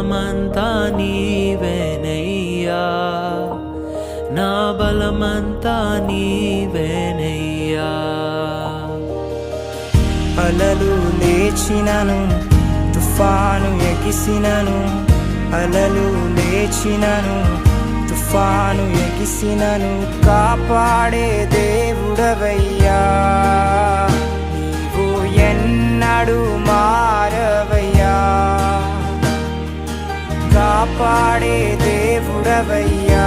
బలమంతా నీవేనయ్యా. నా బలమంతా నీవేనయ్యా. అలలు లేచినను తుఫాను ఎగిసినను. అలలు లేచినను తుఫాను ఎగిసినను. కాపాడే దేవుడవయ్యా. காப்பாடே தேவுடவையா.